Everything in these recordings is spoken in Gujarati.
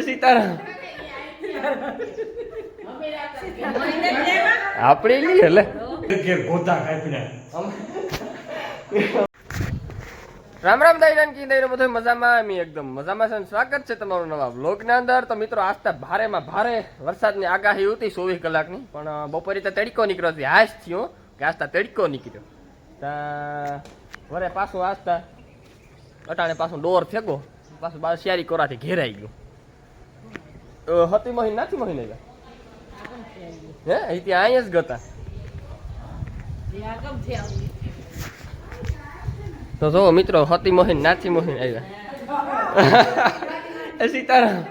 સીતારામ આપણે લઈએ લે ગોતા રામ રામ દાઈરાન કી દાઈરો બધો મજામાં અમે એકદમ મજામાં છે સ્વાગત છે તમારું નવા વ્લોગ ના અંદર. તો મિત્રો આજતા ભારેમાં ભારે વરસાદની આગાહી હતી ચોવીસ કલાકની પણ બપોરે તો તડકો નીકળ્યો છે. હાશ થયો કે આજતા તડકો નીકળ્યો. તા વરે પાછું આજતા અટાણે પાછું ડોર ફેંકો પાછું બાર શિયારી કોરાથી ઘેરાઈ ગયું. હતી મહિને નાથી મહિને ગયા હે? ત્યાં અહીંયા જ ગતા. તો જો મિત્રો, હતી મોહિન નાથી મોહિન આવ્યા એ સીતારામ.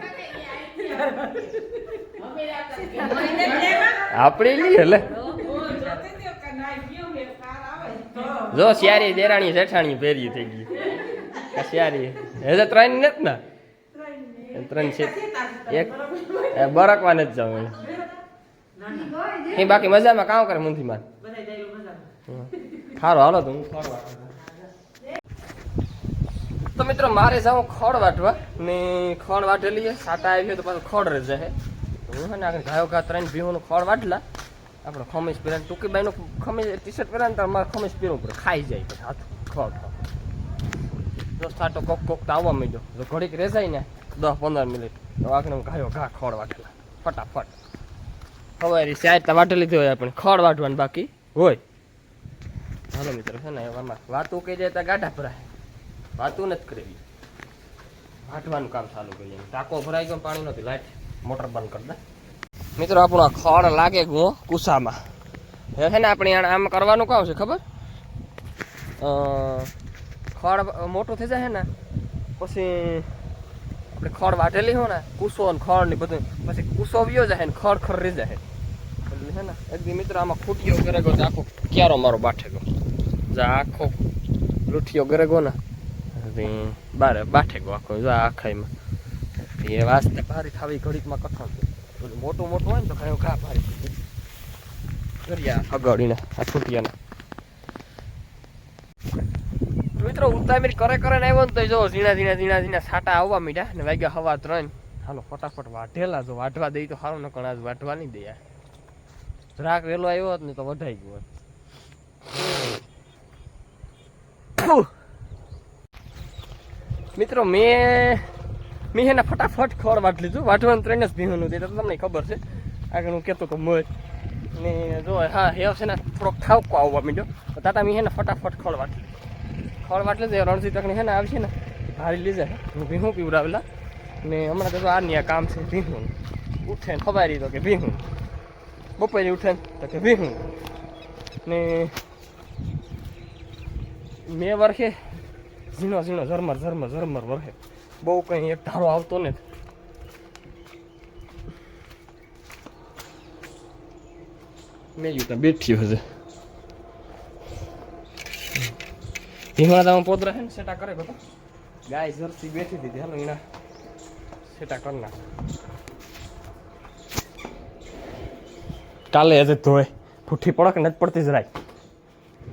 આપણે લઈએ એટલે જો શિયારી દેરાણી જેઠાણી ભેરી થઈ ગઈ આ શિયારી હે, તો ત્રણ નથી ને. એ ત્રણ છે. એક એ જ જાવ એ બાકી મજામાં? કામ કરે મુંથી માં સારું હાલો તો હું તો મિત્રો મારે જાઉં ખડ વાટવા. ને ખડ વાટેલી છે સાટા આવી તો પાછું ખડ રહે જાય હું. ને આગળ ગાયો ગા ત્રણ ભીહોનું ખડ વાટલા. આપણે ખમીસ પહેરાને ટૂંકી બાઈનું ખમીસ ટી શર્ટ પહેરાને તો મારે ખમીસ પહેરવું પડે ખાઈ જાય પછી હાથ. ખડ જો સાટો કોક કોક તો આવવા માંડ્યો. જો ઘડીક રેસાય ને દસ પંદર મિનિટ. તો ઘાયો ઘા ખડ વાટેલા ફટાફટ. હવે સાહેબ તો વાટે લીધી હોય આપણે. ખડ વાટવાનું બાકી હોય. હાલો મિત્રો, છે ને આમાં વાતું કહી જાય તો ગાઢા ભરાય. વાતું નથી કરવી. વાટવાનું કામ ચાલુ કરીએ ટાંકો ભરાઈ ગયો પાણી નથી લાઈટ મોટર બંધ કરી દે. મિત્રો, આપણો ખડ લાગે ગો કુસામાં. હે ને, આપણે આમ કરવાનું કામ છે, ખબર? ખડ મોટું થઈ જાય ને, પછી આપણે ખડ વાટેલી હોય ને, કુસો ને ખડ ને બધું. પછી કુસો વ્યો જાય ને ખડ ખર જાય. એટલે ને, એક દી મિત્ર આમાં ખૂટીઓ કરે ગયો આખો ક્યારો મારો બાઠે ગયો? જા આખો લૂઠિયો કરે ગયો ને બારે બાઠે ગયો આખો, જા આખાઈમાં એ વાસ્તે ભારી થાવી ઘડીકમાં કથમ મોટું મોટું હોય ને તો કયું ખા ભારી. કર્યા અગાડીને આ છૂટિયાને મિત્રો ઉતામીર કરે કરે ને આવ્યો ને તો જો ઝીણા ઝીણા ઝીણા ઝીણા સાટા આવવા મીઠા ને વાગ્યા હવા ત્રણ. હાલો, ફટાફટ વાઢેલા જો, વાઢવા દઈ તો સારું નકણ કણા વાઢવા નહીં દે જરાક વહેલો આવ્યો હોત ને તો વધાઈ ગયો મિત્રો, મેં મેં એને ફટાફટ ખોર વાટ લીધું. વાટવાનું ત્રણ જ ભીનું તે તો તમને ખબર છે. આગળ હું કહેતો તો મજ ને જો, હા હેવ છે ને થોડોક ઠાવકો આવવા માંડ્યો. તાતા મેં એને ફટાફટ ખોર વાટ લીધું. ખોળ વાટલે લીધું રણજી તકની છે ને આવશે ને, હારી લીધે. હું ભીહું પીવડાવેલા. ને હમણાં તો જો આ ન્યા કામ છે, ભીહું. ઉઠે ને ખબર તો કે ભીહું. બપોરે ઉઠે તો કે ભીહું. ને મેં વર્ષે ઝીણો ઝીણો ઝરમર ઝરમર ઝરમર વરખે બહુ કંઈ એક ધારો આવતો ને મેં જોતા બેઠી હશે. ધીમા તમે પોતરા છે ને સેટા કરે બધા ગાય જરસી બેઠી દીધી હાલો એના સેટા કર ના કાલે હજે ધોય ફૂઠી પડક નથી પડતી જરાય?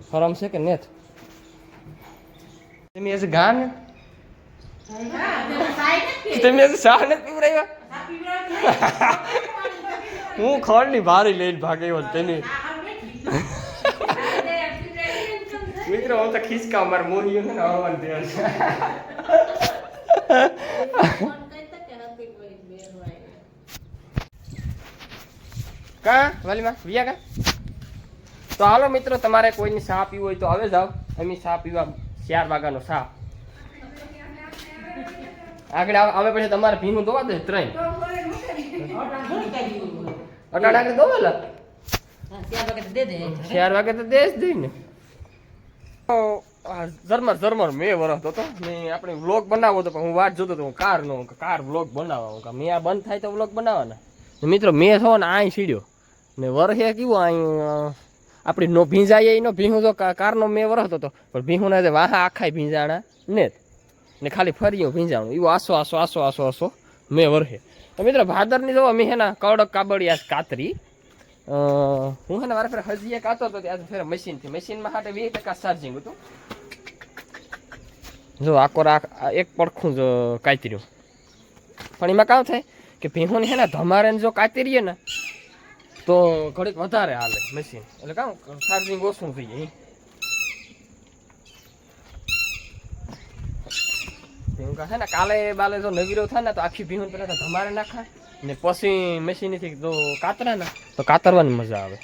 શરમ છે કે નેત? તમે હજે ગા ને? તમે હજે શાહ નથી પીવડાવ્યા હું ખોળની ભારી લઈને ભાગ્યો તમે. મિત્રો હું તો ખિસકા માર મોરીઓ ને આવવાનું ધ્યાન કા? વાલીમાં? વિયા કા? તો હાલો મિત્રો તમારે કોઈની ચા પીવું હોય તો હવે જાઓ. અમે ચા પીવા ચાર વાગ્યાનો ચા. આગળ આવ- પછી તમારે ભીનું દોવા દે ત્રણ અટાણ આગળ દોવેલા ચાર વાગે તો દેશ દઈ ને. ઝરમર ઝરમર મેં વરસતો હતો. ને આપણે વ્લોગ બનાવવો હતો, પણ હું વાટ જોતો હતો, હું કાર નો કાર વ્લોગ બનાવવા હું મેં આ બંધ થાય તો વ્લોગ બનાવવાના. મિત્રો, મેં છો ને અહીં સીડ્યો. ને વરસે કેવું અહીં આપણી નો ભીંજાઈએ, એનો ભીહું તો કા- કારનો મેં વરસતો હતો. પણ ભીહું ને વાહા આખાય ભીંજાણા, ને જ. ને ખાલી ફર્યું ભીંજાણું. એવું આસો આસો આસો આસો આસો, મેં વરસે. તો મિત્રો, ભાદરની જો અમે હેના કડક કાબડિયા કાતરી. હું હે મારા ફેર હજી એક આતો હતો ત્યાં ફેર મશીનથી મશીનમાં હાટે વીસ ટકા ચાર્જિંગ હતું. જો આખો રાખ એક પડખું જ કાતર્યું. પણ એમાં કામ થાય કે ભીહોને હે ને ધમારે જો કાતરીએ ને, તો ઘડીક વધારે હાલે મશીન એટલે કામ ચાર્જિંગ ઓછું થઈ જાય ભીહું કા છે ને, કાલે બાલે જો નવીરો થાય ને, તો આખી ભીહું તો ધમારે નાખા. ને પછી મશીનથી જો કાતરા ને, તો કાતરવાની મજા આવે.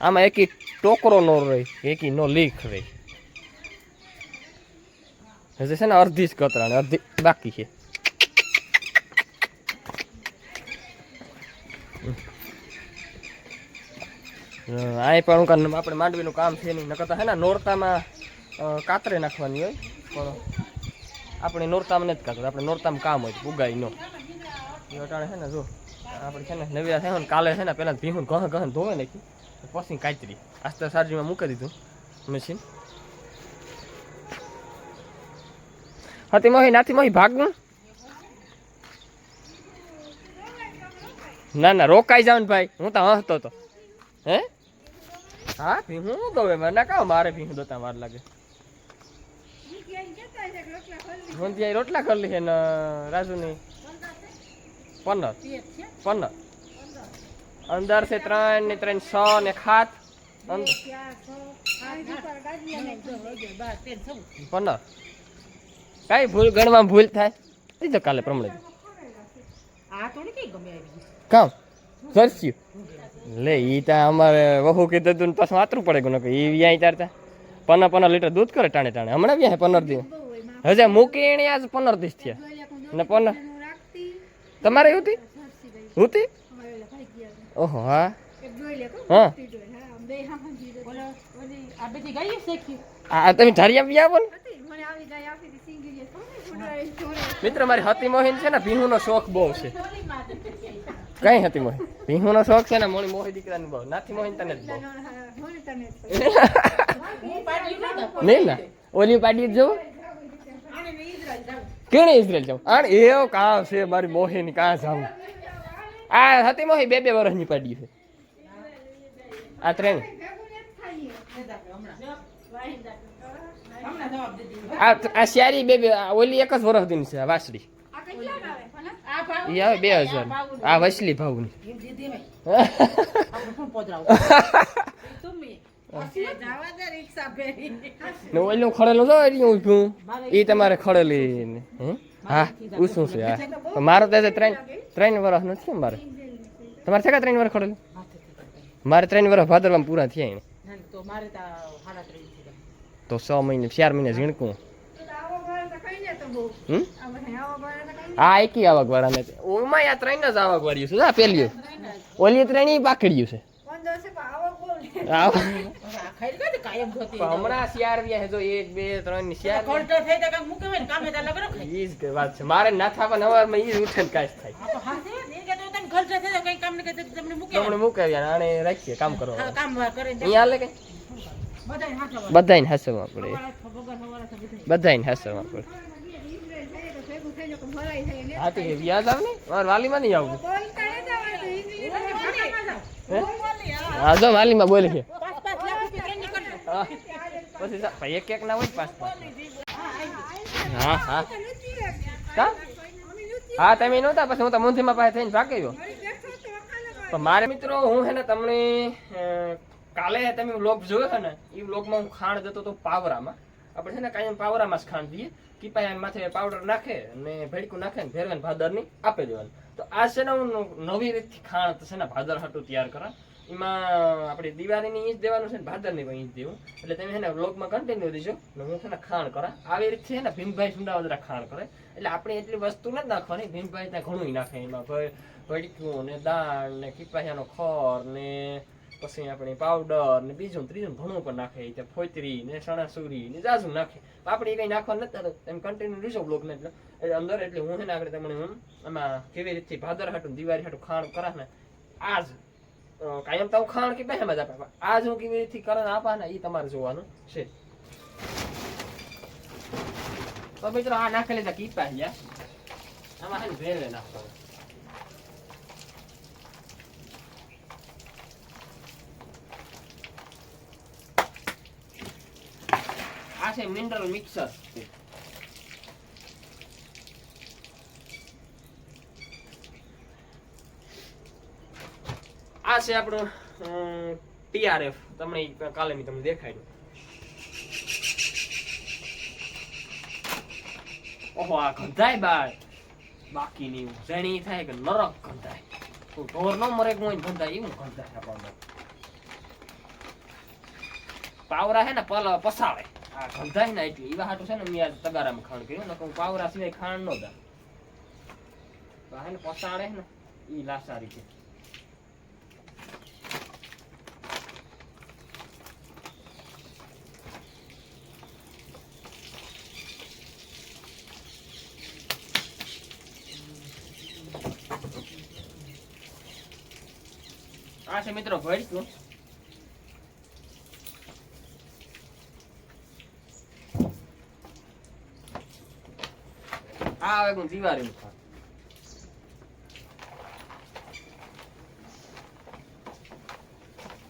આમાં એકી ટોકરો નો રહી, એકી નો લીક રહી. હજી છે ને અડધી જ કતરા ને અડધી બાકી છે. આ પણ હું આપણે માંડવીનું કામ છે નહીં, નકર હે ને, નોરતામાં કાતરે નાખવાની હોય. પણ આપણે નોરતામ નથી કાતર આપણે નોરતામ કામ હોય ઉગાઈ નો. એ અટાણે છે ને જો, આપણે છે ને નવીરા થાય ને કાલે છે ને પહેલાં ભીહું ઘહ ઘહ ધોવે નાખી પછી કાચરી આસ્તા સારજીમાં મૂકી દીધું, મશીન. હતી મોહી નાથી મોહી ભાગનું ના? ના રોકાઈ જાવ ને ભાઈ, હું તો હસતો હતો. હે? હા, ભીહું દોવે મને ના કહો, મારે ભીહું દોતા વાર લાગે. હું રોટલા કરી છે ને રાજુની? પંદર. પંદર. અંદર છે ત્રણ ને ત્રણ છ ને ખાત. પંદર. કઈ ભૂલ ગણવામાં ભૂલ થાય? એ તો કાલે પ્રમાણે કામ? સરસ્યું લે ઈ તા અમારે વહુ કીધું તું ને પાછું વાતરું પડે ગુનો કે ઈ વ્યાય તારતા પંદર પંદર લીટર દૂધ કરે ટાણે ટાણે. હમણાં વ્યાય પંદર દિવસ. હજે મૂકી એણી આજ પંદર દિવસ થયા. ને પંદર. તમારે હતી હતી ઓહો હા. હા. આ તમે ધારિયા બી આવો મિત્ર મારી હતી મોહિન છે ને ભીહુનો શોખ બહુ છે. કઈ હતી મોહી ભીહુનો શોખ છે ને મોણી મોહી દીકરાની બહુ. નાથી મોહિન તને જ બહુ. નહીં ના. ઓલી પાડી જો કેણે ઇઝરાયલ જાવ આણ એવો કાં છે મારી મોહીની કાં જાવું આ હતી મોહી બે બે વર્ષની પાડી છે. આ ત્રણ. આ આ શિયારી બે બે આ ઓલી એક જ વર્ષ દીની છે આ વાસળી. ઈ આવે બે હજાર આ વસલી ભાવની ને ઓલું ખડેલું જો હું છું એ તમારે ખડેલી હા? હું શું છે? હા. મારો તો ત્રણ ત્રણ વર્ષ નથી મારે. તમારે છે કે ત્રણ વર્ષ ખડેલું? મારે ત્રણ વર્ષ ભાદરવામાં પૂરા થયા એને તો છ મહિને, ચાર મહિને ઝીણકું. આ એકી આવક વાળા ને ઓમાં આ ત્રણ જ આવક વાળ્યું છે પેલી ઓલી ત્રણ પાકડ્યું છે. આવ- પણ હમણાં શિયાર વ્યા છે જો એક બે ત્રણની શિયાર ઈ જ કે વાત છે. મારે ના થવા નવારમાં ઈ જ ઉઠે ને કાંઈ થાય તમને મૂકે આવ્યા આને રાખીએ કામ કરવા અહીંયા હાલે કઈ બધાને હસવા પડે. બધાને હસવા પડે. હા તો એ વ્યાજ આવે ને? મારે વાલીમાં નહીં આવું હે? તો વાલીમાં બોલી છે. પછી ભાઈ એક એક ના હોય પાંચ પાંચ હા હા. કા? હા તમે નહોતા પછી હું તો મુંથીમાં પાસે થઈને ભાગી ગયો. પણ મારે મિત્રો હું હે ને તમને કાલે તમે વ્લોગ જોયો હતો ને એ વ્લોગમાં હું ખાંડ જતો હતો પાવરામાં. આપણે છે ને કાંઈ પાવરામાં જ ખાંડ દઈએ કીપાયા માથે પાવડર નાખે અને ભેડકું નાખે ને ભેરવે ભાદરની આપી દેવાનું. તો આ છે ને હું નવી રીતથી ખાંડ છે ને ભાદર હાટું તૈયાર કરા એમાં આપણે દિવાળીની ઈજ દેવાનું છે ને ભાદરની પણ ઈજ દેવું. એટલે તમે છે ને વ્લોગમાં કન્ટિન્યુ દેજો. ને હું છે ને ખાણ કરા. આવી રીતે છે ને ભીમભાઈ સુંડાવદરા ખાણ કરે. એટલે આપણે એટલી વસ્તુ નથી નાખવાની. ભીમભાઈ ત્યાં ઘણું નાખે. એમાં ભડક્યું ને દાળ ને કીપાયાનો ખોર ને પછી આપણે પાવડર ને બીજું ત્રીજું ઘણું પણ નાખે. ત્યાં ફોતરી ને સણાસુરી ને જાજુ નાખે. આપણે એ કંઈ નાખવાનું નથી. એમ કન્ટિન્યુ લીધો બ્લોક ને એટલે અંદર એટલે હું છે ને આપણે તમને હું આમાં કેવી રીતે ભાદર હાટું દિવાળી હાટું ખાણ કરા ને આજ કાયમ તો ખાણ કે બેહેમાં જ આપે. આજ હું કેવી રીતે કરણ આપા ને એ તમારે જોવાનું છે. તો મિત્રો આ નાખેલી હતા કીપા ગયા આમાં છે ને ભેળવે નાખવાનું. આ છે મિનરલ મિક્સર. આ છે આપણો ટીઆરએફ. તમને કાલે મેં તમને દેખાડ્યું. ઓહો, આ ગંધાય બાર બાકી નહીં જણી થાય કે નરક ગંધાય. કોઈ ઢોર ન મરે કોઈ ગંધાય એવું ગંધાય આપણને. પાવરા હે ને પલ, પસાવે. આ ગંધાય ને એટલે એવા હાટું છે ને મેં આજ તગારામાં ખાણ કર્યું ને કહું પાવરા સિવાય ખાણ ન દા હે ને પસાડે ને એ લાસારી છે. આ છે મિત્રો ભરતું આ હવે હું દિવાળી ખા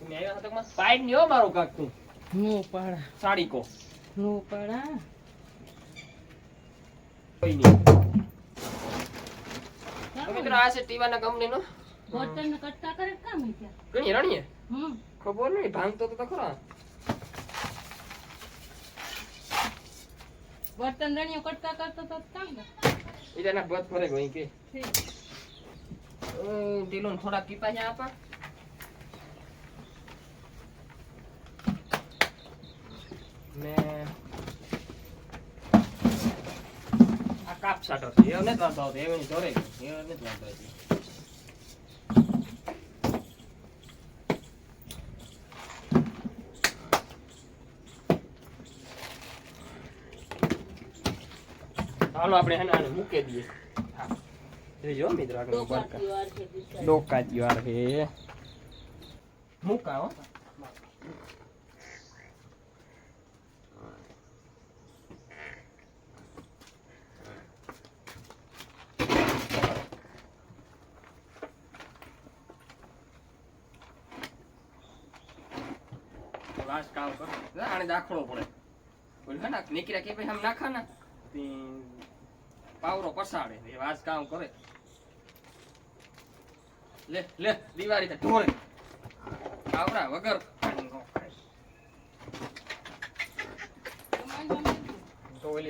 તમે આવ્યા હતા માં પાઈડની હો મારો કાક તું નો પાડા સાડી કો નો પાડા કોઈ નહીં તો મિત્રો આ છે ટીવાના કંપનીનો બર્તન ને કટકા કરે કામ ત્યાં? ઘણી રણીએ હમ. ખબર નહીં ભાંગતો તો તો ખરા. બર્તન રણીઓ કટકા કરતો તો કામ ને એ તેના બધ ફરે ગઈ કે. ઢીલો થોડા પીપા છે આપા. ને આ કાપ સાટો છે. એ નથી વાંધો આવતો એવી જોરે એ નથી વાંધો આવતો. હાલો આપણે હેને આને મૂકી દઈએ. જોજો મિત્રો આગળ બરકા. ડોકા જીવાર હે મૂકા હો. લાસ્ટ કામ કરો. આને દાખલો પડે. બોલ હે ને નીકળ્યા કે ભાઈ આમ નાખા ને તે પાવરો પસાડે એ વાસ કામ કરે. લે લે, દિવાળી તો આવરા, વગર.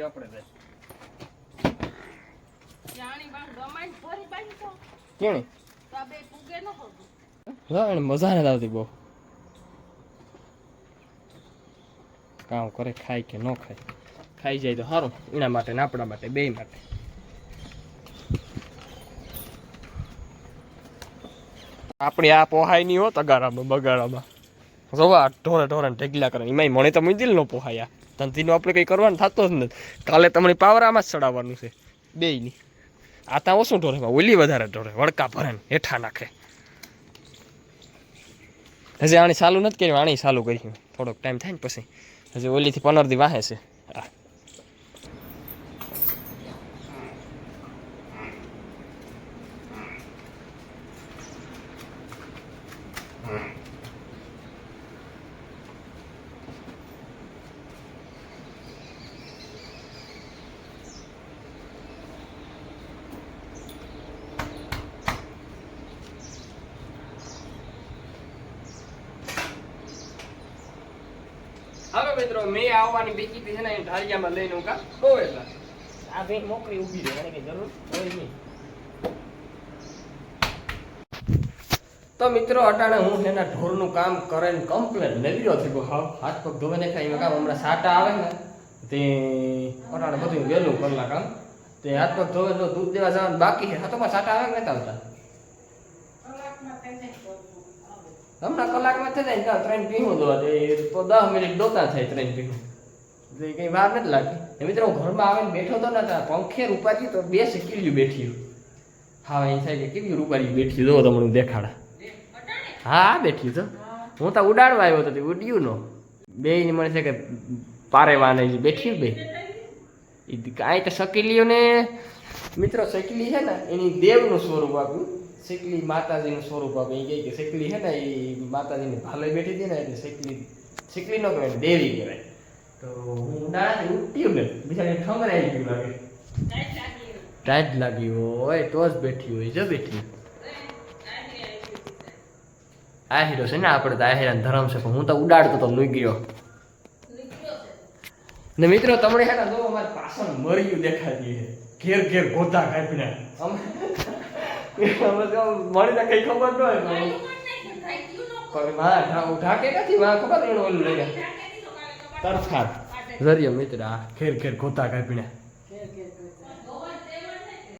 આપણે જાય મજા આવતી બહુ. કામ કરે, ખાય કે ન ખાય. ખાઈ જાય તો સારું. એના માટે ને આપણા માટે, બે માટે. આપણી આ પોહાય નહીં હો તગારામાં બગાડામાં જોવા, ઢોરે ઢોરે ઢેગલા કરે. એમાંય મને તો દિલ ન પોહાયા ધંધીનું આપણે કંઈ કરવાનું થતો જ નથી. કાલે તમને પાવરામાં જ ચડાવવાનું છે. બેયની આ ત્યાં ઓછું ઢોરે ઓલી વધારે ઢોરે, વડકા ભરે હેઠા નાખે. હજી આણી ચાલુ નથી કર્યું આણી ચાલુ કર્યું. થોડોક ટાઈમ થાય ને પછી. હજી ઓલીથી પંદર દી વાહે છે. હવે મિત્રો મેં આવવાની બીકી છે ને ઢાળિયામાં લઈને હું કા? બહુ એટલે. આ બેન મોકલી ઊભી રહે મને કઈ જરૂર હોય નહીં. તો મિત્રો અટાણે હું એના ને ઢોરનું કામ કરે ને કમ્પ્લેન નવીરો થઈ ગયો હા હાથ પગ ધોવે ને ખાઈ કામ હમણાં સાટા આવે ને તે અટાણે બધું વહેલું કલાક કામ તે હાથ પગ ધોવે તો દૂધ દેવા જવાનું બાકી છે. હાથોમાં સાટા આવે ને આવતા કલાકમાં કઈ નહીં કરવું. આવે. હમણાં કલાકમાં થઈ જાય ત્રણ પીવું દો. તો દસ મિનિટ દોતા થાય ત્રણ પીવું એટલે કઈ વાર નથી લાગતી. એ મિત્રો હું ઘરમાં આવીને બેઠો તો ને ત્યાં પંખે રૂપાજી તો બે કેવી બેઠી હા, એ થાય કે કેવી રૂપારી બેઠી દો તમને દેખાડા. હા બેઠી તો હું. તો ઉડાડવા આવ્યો હતો ઉડ્યું નો. બે મને છે કે પારે વાને બેઠી બે કાંઈ તો શકીલીઓ ને. મિત્રો, શકીલી છે ને, એની દેવનું સ્વરૂપ આપ્યું. સિકલી માતાજીનું સ્વરૂપ આપે એ કે સિકલી છે ને એ માતાજીની ભાલે બેઠી હતી ને, એટલે સિકલી સિકલી નો કહેવાય દેવી કહેવાય. તો હું ઉનાળાથી ઉઠ્યું ને બિચારી ઠમરાઈ ગયું લાગે. ટાઈટ લાગી હોય, તો જ બેઠી હોય, જો બેઠી. આહિરો છે ને, આપણે તો આહીરા ધરમ છે, પણ હું તો ઉડાડતો તો લુગ્યો. ને મિત્રો, તમને હે ને, જો અમારે પાછળ મર્યું દેખાતી છે, ઘેર ઘેર ગોતા કાપીને. અમે મળી કઈ ખબર ન હોય. પણ હા ઢાકે નથી માં ખબર ઓલું લઈ ખાત. જરિયા મિત્ર આ ખેર ખેર ખોતા કાપીને.